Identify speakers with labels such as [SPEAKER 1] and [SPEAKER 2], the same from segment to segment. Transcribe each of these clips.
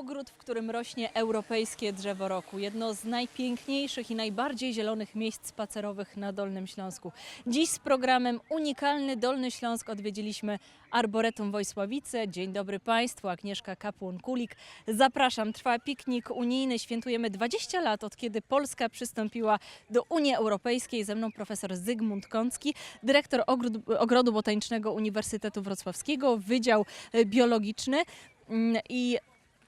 [SPEAKER 1] Ogród, w którym rośnie europejskie drzewo roku. Jedno z najpiękniejszych i najbardziej zielonych miejsc spacerowych na Dolnym Śląsku. Dziś z programem Unikalny Dolny Śląsk odwiedziliśmy Arboretum Wojsławice. Dzień dobry Państwu, Agnieszka Kapłon-Kulik. Zapraszam, trwa piknik unijny. Świętujemy 20 lat od kiedy Polska przystąpiła do Unii Europejskiej. Ze mną profesor Zygmunt Kącki, dyrektor Ogrodu Botanicznego Uniwersytetu Wrocławskiego, Wydział Biologiczny. Mm, I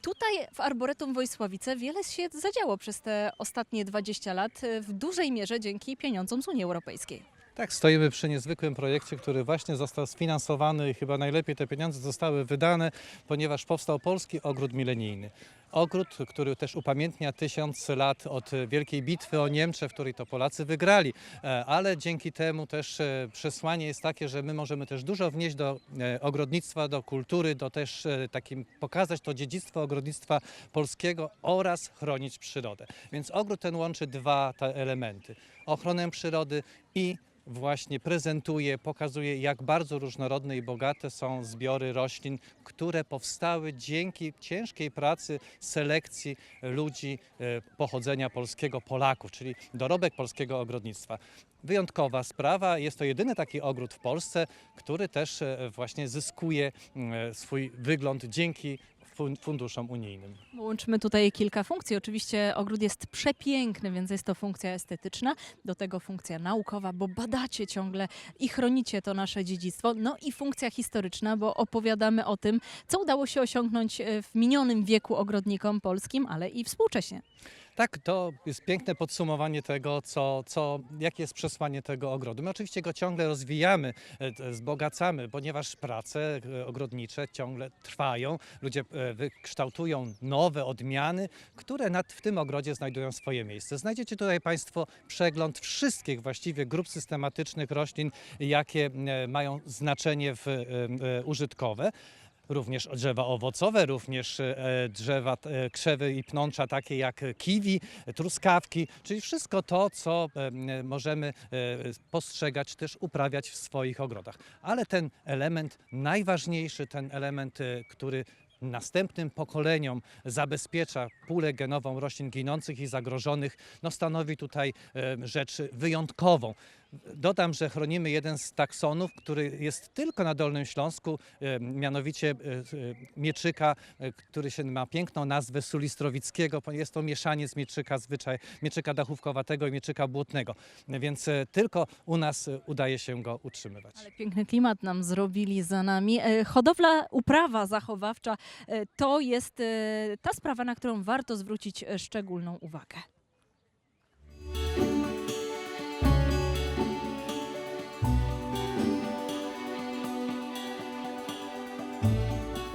[SPEAKER 1] Tutaj w Arboretum Wojsławice wiele się zadziało przez te ostatnie 20 lat, e, w dużej mierze dzięki pieniądzom z Unii Europejskiej.
[SPEAKER 2] Tak, stoimy przy niezwykłym projekcie, który właśnie został sfinansowany i chyba najlepiej te pieniądze zostały wydane, ponieważ powstał Polski Ogród Milenijny. Ogród, który też upamiętnia tysiąc lat od Wielkiej Bitwy o Niemczech, w której to Polacy wygrali, E, ale dzięki temu też e, przesłanie jest takie, że my możemy też dużo wnieść do e, ogrodnictwa, do kultury, do też takim pokazać to dziedzictwo ogrodnictwa polskiego oraz chronić przyrodę. Więc ogród ten łączy dwa te elementy. Ochronę przyrody i właśnie prezentuje, pokazuje, jak bardzo różnorodne i bogate są zbiory roślin, które powstały dzięki ciężkiej pracy selekcji ludzi e, pochodzenia polskiego, Polaków, czyli dorobek polskiego ogrodnictwa. Wyjątkowa sprawa, jest to jedyny taki ogród w Polsce, który też e, właśnie zyskuje mm, swój wygląd dzięki funduszom unijnym.
[SPEAKER 1] Łączymy tutaj kilka funkcji. Oczywiście ogród jest przepiękny, więc jest to funkcja estetyczna, do tego funkcja naukowa, bo badacie ciągle i chronicie to nasze dziedzictwo. No i funkcja historyczna, bo opowiadamy o tym, co udało się osiągnąć e, w minionym wieku ogrodnikom polskim, ale i współcześnie.
[SPEAKER 2] Tak, to jest piękne podsumowanie tego, co, co, jakie jest przesłanie tego ogrodu. My oczywiście go ciągle rozwijamy, e, wzbogacamy, ponieważ prace e, ogrodnicze ciągle trwają. Ludzie e, wykształtują nowe odmiany, które nad, w tym ogrodzie znajdują swoje miejsce. Znajdziecie tutaj Państwo przegląd wszystkich właściwie grup systematycznych roślin, jakie mają znaczenie w, użytkowe również drzewa owocowe, również e, drzewa, e, krzewy i pnącza takie jak kiwi, truskawki, czyli wszystko to, co możemy e, postrzegać, też uprawiać w swoich ogrodach. Ale ten element najważniejszy, ten element, który następnym pokoleniom zabezpiecza pulę genową roślin ginących i zagrożonych, no stanowi tutaj rzecz wyjątkową. Dodam, że chronimy jeden z taksonów, który jest tylko na Dolnym Śląsku, e, mianowicie e, e, mieczyka, który się ma piękną nazwę sulistrowickiego. Jest to mieszaniec mieczyka zwyczaj, mieczyka dachówkowatego i mieczyka błotnego. Więc tylko u nas udaje się go utrzymywać.
[SPEAKER 1] Ale piękny klimat nam zrobili za nami. Hodowla, uprawa zachowawcza to jest ta sprawa, na którą warto zwrócić szczególną uwagę.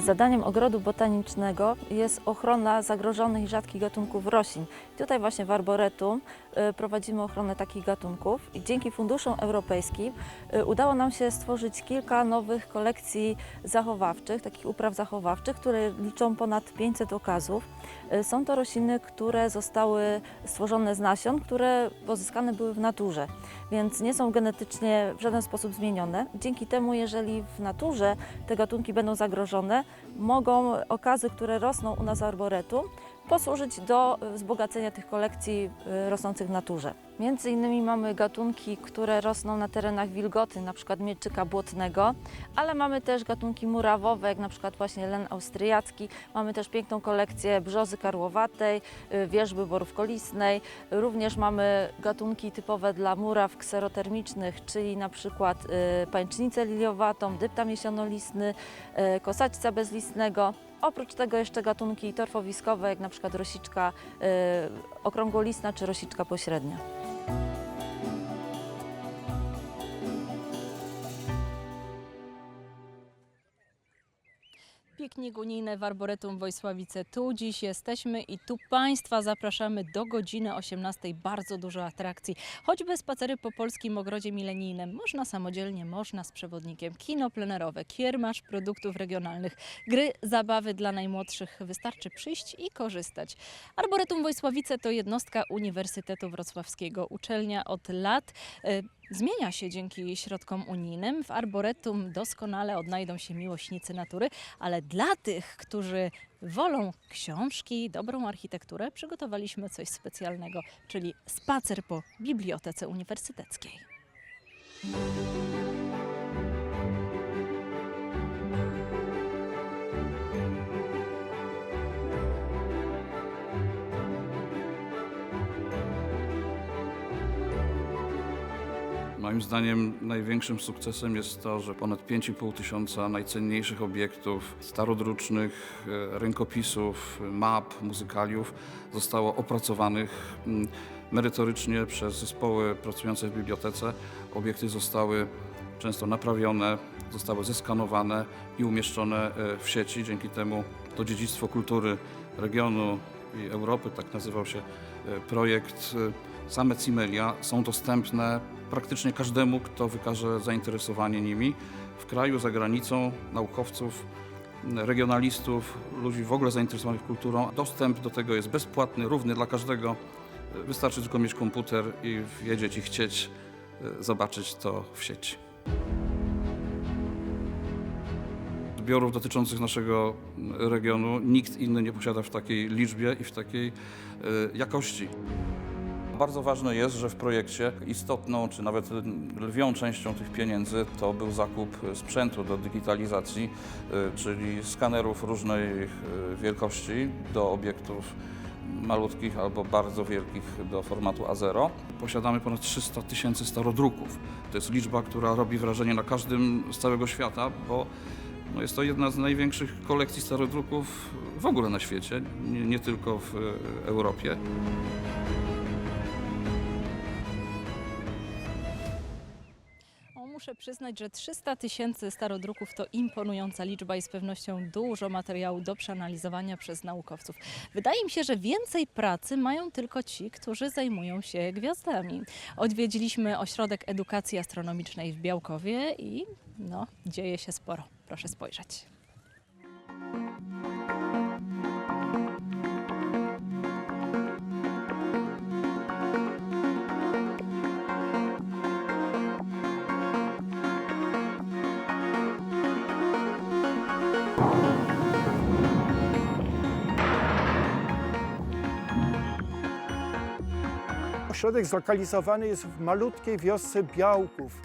[SPEAKER 3] Zadaniem ogrodu botanicznego jest ochrona zagrożonych i rzadkich gatunków roślin. Tutaj właśnie w Arboretum prowadzimy ochronę takich gatunków i dzięki funduszom europejskim y, udało nam się stworzyć kilka nowych kolekcji zachowawczych, takich upraw zachowawczych, które liczą ponad 500 okazów. Y, Są to rośliny, które zostały stworzone z nasion, które pozyskane były w naturze, więc nie są genetycznie w żaden sposób zmienione. Dzięki temu, jeżeli w naturze te gatunki będą zagrożone, mogą okazy, które rosną u nas w arboretum, posłużyć do y, wzbogacenia tych kolekcji y, rosnących w naturze. Między innymi mamy gatunki, które rosną na terenach wilgotnych, na przykład mieczyka błotnego, ale mamy też gatunki murawowe, jak na przykład właśnie len austriacki. Mamy też piękną kolekcję brzozy karłowatej, y, wierzby borówkolistnej. Również mamy gatunki typowe dla muraw kserotermicznych, czyli na przykład pańcznicę liliowatą, dyptam jesionolistny, kosaćca bezlistnego. Oprócz tego jeszcze gatunki torfowiskowe, jak na przykład rosiczka y, okrągłolistna czy rosiczka pośrednia.
[SPEAKER 1] Piknik unijny w Arboretum Wojsławice. Tu dziś jesteśmy i tu Państwa zapraszamy do godziny 18. Bardzo dużo atrakcji. Choćby spacery po polskim ogrodzie milenijnym. Można samodzielnie, można z przewodnikiem. Kino plenerowe, kiermasz produktów regionalnych, gry, zabawy dla najmłodszych. Wystarczy przyjść i korzystać. Arboretum Wojsławice to jednostka Uniwersytetu Wrocławskiego. Uczelnia od lat e, zmienia się dzięki środkom unijnym. W Arboretum doskonale odnajdą się miłośnicy natury, ale dla tych, którzy wolą książki, dobrą architekturę, przygotowaliśmy coś specjalnego, czyli spacer po Bibliotece Uniwersyteckiej.
[SPEAKER 4] Moim zdaniem największym sukcesem jest to, że ponad 5,5 tysiąca najcenniejszych obiektów starodrucznych, e, rękopisów, map, muzykaliów zostało opracowanych mm, merytorycznie przez zespoły pracujące w bibliotece. Obiekty zostały często naprawione, zostały zeskanowane i umieszczone e, w sieci. Dzięki temu to dziedzictwo kultury regionu i Europy, tak nazywał się e, projekt, same Cimelia są dostępne praktycznie każdemu, kto wykaże zainteresowanie nimi w kraju, za granicą, naukowców, regionalistów, ludzi w ogóle zainteresowanych kulturą. Dostęp do tego jest bezpłatny, równy dla każdego. Wystarczy tylko mieć komputer i wiedzieć i chcieć e, zobaczyć to w sieci. Zbiorów dotyczących naszego regionu nikt inny nie posiada w takiej liczbie i w takiej e, jakości. Bardzo ważne jest, że w projekcie istotną, czy nawet lwią częścią tych pieniędzy to był zakup sprzętu do digitalizacji, y, czyli skanerów różnej y, wielkości do obiektów malutkich albo bardzo wielkich do formatu A0. Posiadamy ponad 300 tysięcy starodruków. To jest liczba, która robi wrażenie na każdym z całego świata, bo no jest to jedna z największych kolekcji starodruków w ogóle na świecie, nie, nie tylko w y, Europie.
[SPEAKER 1] Muszę przyznać, że 300 tysięcy starodruków to imponująca liczba i z pewnością dużo materiału do przeanalizowania przez naukowców. Wydaje mi się, że więcej pracy mają tylko ci, którzy zajmują się gwiazdami. Odwiedziliśmy Ośrodek Edukacji Astronomicznej w Białkowie i no, dzieje się sporo. Proszę spojrzeć.
[SPEAKER 5] Ośrodek zlokalizowany jest w malutkiej wiosce Białków,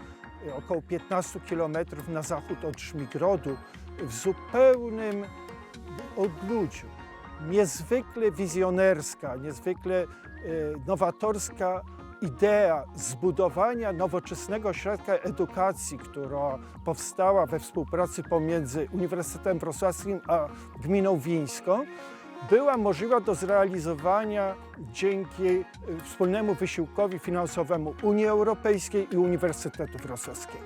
[SPEAKER 5] y, około 15 km na zachód od Szmigrodu, w zupełnym odludziu. Niezwykle wizjonerska, niezwykle y, nowatorska idea zbudowania nowoczesnego ośrodka edukacji, która powstała we współpracy pomiędzy Uniwersytetem Wrocławskim a Gminą Wińską, była możliwa do zrealizowania dzięki y, wspólnemu wysiłkowi finansowemu Unii Europejskiej i Uniwersytetu Wrocławskiego.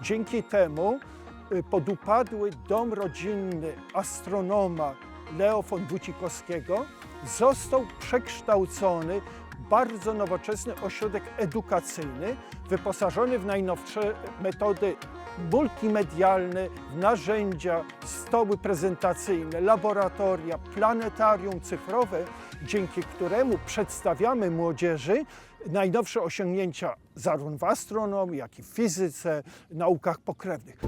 [SPEAKER 5] Dzięki temu y, podupadły dom rodzinny astronoma Leo von został przekształcony bardzo nowoczesny ośrodek edukacyjny, wyposażony w najnowsze metody multimedialne, w narzędzia, stoły prezentacyjne, laboratoria, planetarium cyfrowe, dzięki któremu przedstawiamy młodzieży najnowsze osiągnięcia zarówno w astronomii, jak i w fizyce, naukach pokrewnych.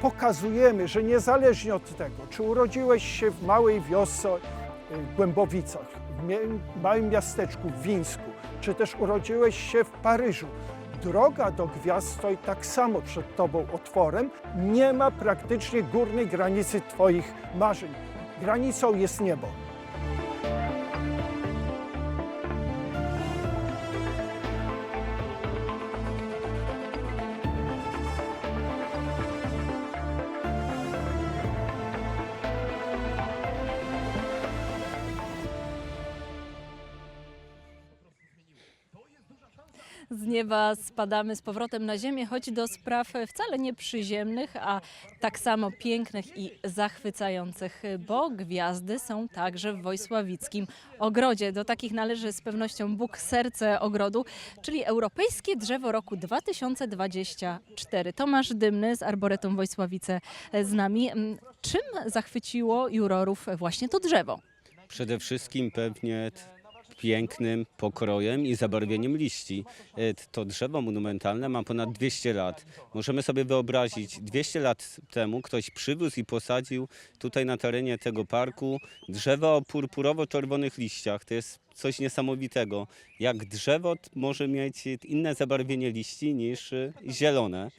[SPEAKER 5] Pokazujemy, że niezależnie od tego, czy urodziłeś się w małej wiosce y, Głębowicach, w małym miasteczku w Wińsku, czy też urodziłeś się w Paryżu, droga do gwiazd stoi tak samo przed Tobą otworem. Nie ma praktycznie górnej granicy Twoich marzeń. Granicą jest niebo.
[SPEAKER 1] Z nieba spadamy z powrotem na ziemię, choć do spraw wcale nie przyziemnych, a tak samo pięknych i zachwycających, bo gwiazdy są także w Wojsławickim Ogrodzie. Do takich należy z pewnością Bóg serce ogrodu, czyli Europejskie Drzewo Roku 2024. Tomasz Dymny z Arboretum Wojsławice z nami. Czym zachwyciło jurorów właśnie to drzewo?
[SPEAKER 6] Przede wszystkim pewnie pięknym pokrojem i zabarwieniem liści. E, To drzewo monumentalne ma ponad 200 lat. Możemy sobie wyobrazić, 200 lat temu ktoś przywiózł i posadził tutaj na terenie tego parku drzewo o purpurowo-czerwonych liściach. To jest coś niesamowitego. Jak drzewo może mieć inne zabarwienie liści niż e, zielone.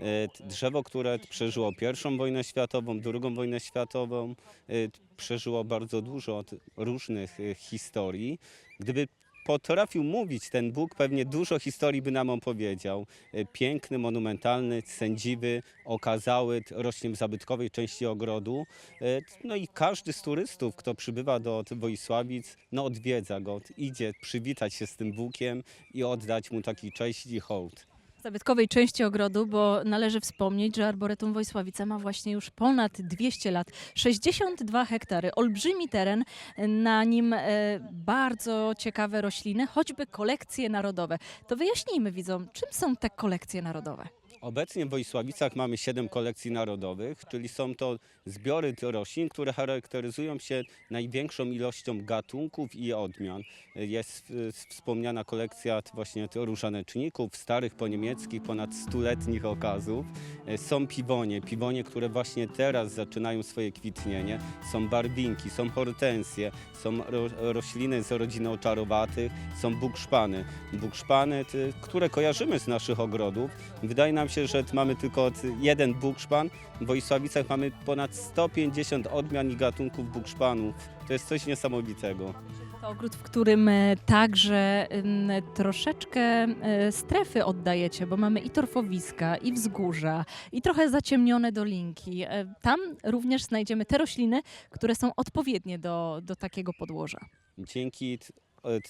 [SPEAKER 6] E, Drzewo, które przeżyło pierwszą wojnę światową, drugą wojnę światową, e, przeżyło bardzo dużo różnych e, historii. Gdyby potrafił mówić ten Bóg, pewnie dużo historii by nam opowiedział. Piękny, monumentalny, sędziwy, okazały, rośnie w zabytkowej części ogrodu. No i każdy z turystów, kto przybywa do Wojsławic, no odwiedza go, idzie przywitać się z tym Bógiem i oddać mu taki cześć i hołd.
[SPEAKER 1] Zabytkowej części ogrodu, bo należy wspomnieć, że Arboretum Wojsławice ma właśnie już ponad 200 lat. 62 hektary, olbrzymi teren, na nim e, bardzo ciekawe rośliny, choćby kolekcje narodowe. To wyjaśnijmy widzom, czym są te kolekcje narodowe?
[SPEAKER 6] Obecnie w Wojsławicach mamy 7 kolekcji narodowych, czyli są to zbiory roślin, które charakteryzują się największą ilością gatunków i odmian. Jest y, wspomniana kolekcja właśnie różaneczników, starych po niemieckich, ponad stuletnich okazów. Y, Są piwonie, piwonie, które właśnie teraz zaczynają swoje kwitnienie. Są barwinki, są hortensje, są ro rośliny z rodziny oczarowatych, są bukszpany. Bukszpany, które kojarzymy z naszych ogrodów. Wydaje nam się, że mamy tylko jeden bukszpan. W Wojsławicach mamy ponad 150 odmian i gatunków bukszpanów. To jest coś niesamowitego.
[SPEAKER 1] To ogród, w którym e, także troszeczkę e, strefy oddajecie, bo mamy i torfowiska, i wzgórza, i trochę zaciemnione dolinki. E, Tam również znajdziemy te rośliny, które są odpowiednie do, do takiego podłoża.
[SPEAKER 6] Dzięki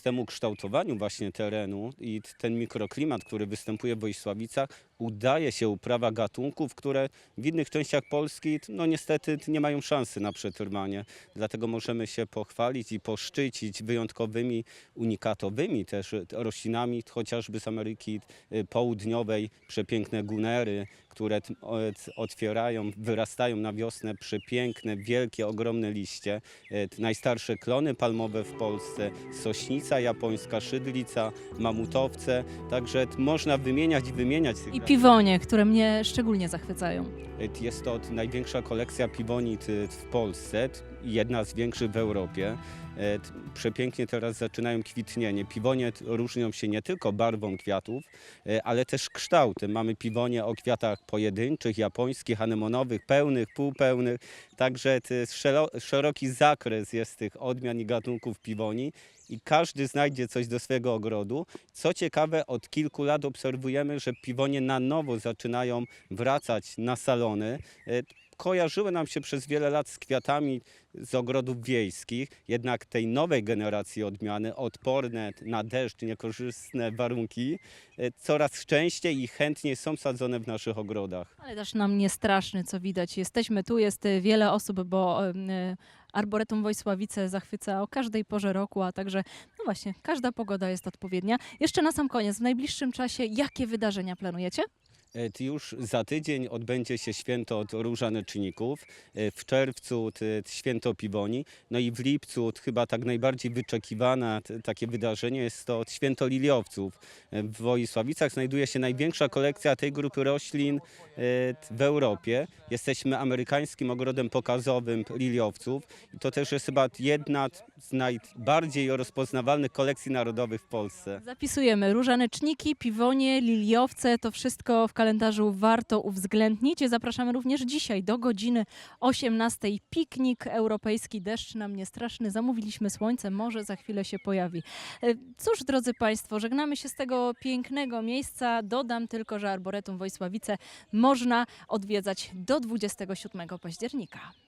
[SPEAKER 6] temu kształtowaniu właśnie terenu i ten mikroklimat, który występuje w Wojsławicach, udaje się uprawa gatunków, które w innych częściach Polski no niestety nie mają szansy na przetrwanie. Dlatego możemy się pochwalić i poszczycić wyjątkowymi, unikatowymi też e, roślinami, chociażby z Ameryki e, Południowej, przepiękne gunery, które otwierają, wyrastają na wiosnę przepiękne, wielkie, ogromne liście. E, Najstarsze klony palmowe w Polsce, sośnica japońska, szydlica, mamutowce. Także można wymieniać i wymieniać
[SPEAKER 1] I piwonie, które mnie szczególnie zachwycają.
[SPEAKER 6] E, Jest to największa kolekcja piwoni t- w Polsce, jedna z większych w Europie. E, Przepięknie teraz zaczynają kwitnienie. Piwonie różnią się nie tylko barwą kwiatów, e, ale też kształtem. Mamy piwonie o kwiatach pojedynczych, japońskich, anemonowych, pełnych, półpełnych. Także szeroki zakres jest tych odmian i gatunków piwoni i każdy znajdzie coś do swojego ogrodu. Co ciekawe, od kilku lat obserwujemy, że piwonie na nowo zaczynają wracać na salony. E, Kojarzyły nam się przez wiele lat z kwiatami z ogrodów wiejskich, jednak tej nowej generacji odmiany, odporne na deszcz, niekorzystne warunki, e, coraz częściej i chętniej są sadzone w naszych ogrodach.
[SPEAKER 1] Ale też nam nie straszny, co widać. Jesteśmy tu, jest wiele osób, bo y, Arboretum Wojsławice zachwyca o każdej porze roku, a także, no właśnie, każda pogoda jest odpowiednia. Jeszcze na sam koniec, w najbliższym czasie, jakie wydarzenia planujecie?
[SPEAKER 6] E, Już za tydzień odbędzie się święto od różaneczników, e, w czerwcu święto piwoni, no i w lipcu chyba tak najbardziej wyczekiwane takie wydarzenie jest to święto liliowców. E, W Wojsławicach znajduje się największa kolekcja tej grupy roślin w Europie. Jesteśmy amerykańskim ogrodem pokazowym liliowców to też jest chyba jedna z najbardziej rozpoznawalnych kolekcji narodowych w Polsce.
[SPEAKER 1] Zapisujemy różaneczniki, piwonie, liliowce, to wszystko w kalendarzu warto uwzględnić. Zapraszamy również dzisiaj do godziny 18. Piknik europejski, deszcz nam nie straszny, zamówiliśmy słońce, może za chwilę się pojawi. E, Cóż, drodzy Państwo, żegnamy się z tego pięknego miejsca. Dodam tylko, że Arboretum Wojsławice można odwiedzać do 27 października.